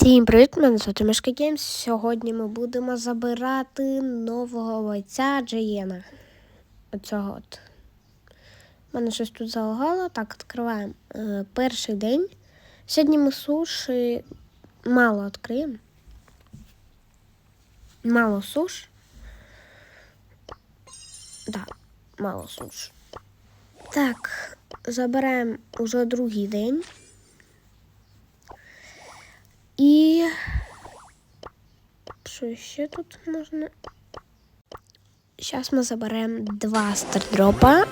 Всім привіт, мене звати Мишка Геймс. Сьогодні ми будемо забирати нового бойця Джеєна. Оцього от. У мене щось тут залагало. Так, відкриваємо е, перший день. Сьогодні ми суші мало відкриємо. Мало суш. Да, мало суш. Так, забираємо уже другий день. І що ще тут можна? Зараз ми заберемо два стардропа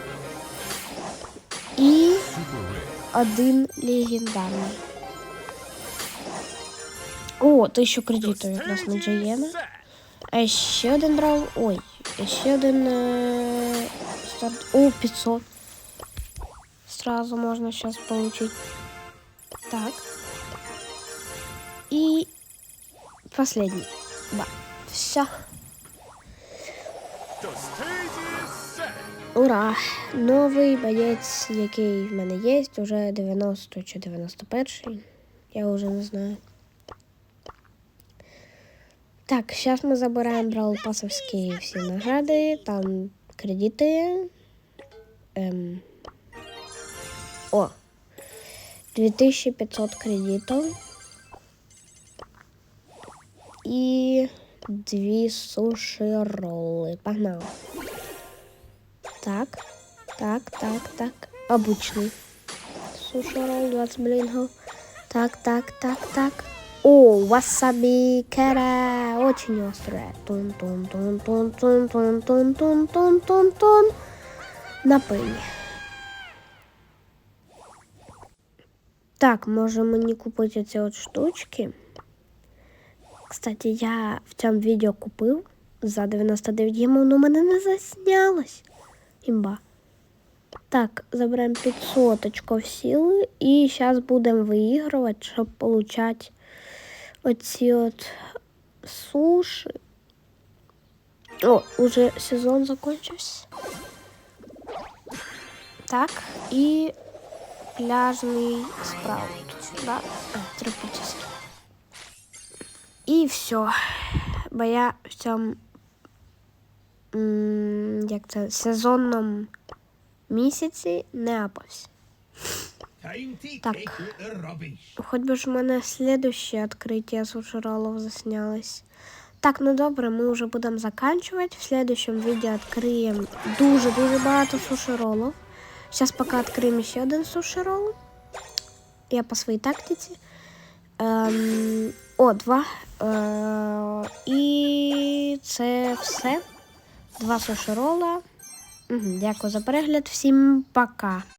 і один легендарний. О, тисячу кредитів якраз на Джаєна. А ще один брав. Ой, ще один е... старт. О, 500. Сразу можно сейчас получить. Так. И последний. Да. Все. Ура! Новий боєць, який в мене є, уже 90 чи 91. Я вже не знаю. Так, зараз ми забираємо браулпасовські всі награди, там кредити. Ем. О! 2500 кредитів. І дві суші роли. Погнали. Так, так, так, так. Обычный. Суши ролл, 20 блингов. Так, так, так, так. О, васаби кара. Очень острая. тун тун тун тун тун тун тун тун тун тун тун На пені. Так, може мені купити ці от штучки. Кстати, я в цьому відео купив за 99 гемов, но мене не заснялось. Імба. Так, забираємо 500 очков сили і зараз будемо виігрувати, щоб получати оці от суші. О, уже сезон закончився. Так, і пляжний спраут. Да? А, тропический. І все. Бо я в цьому як це, сезонному місяці не апався. Так. Хоч би ж у мене слідуще відкриття сушеролов заснялось. Так, ну добре, ми вже будемо заканчувати. В следующем відео відкриємо дуже-дуже багато сушеролов. Зараз поки відкриємо ще один сушерол. Я по своїй тактиці. Ем, о, два. Е, і це все. Два суширола. Угу, дякую за перегляд. Всім пока.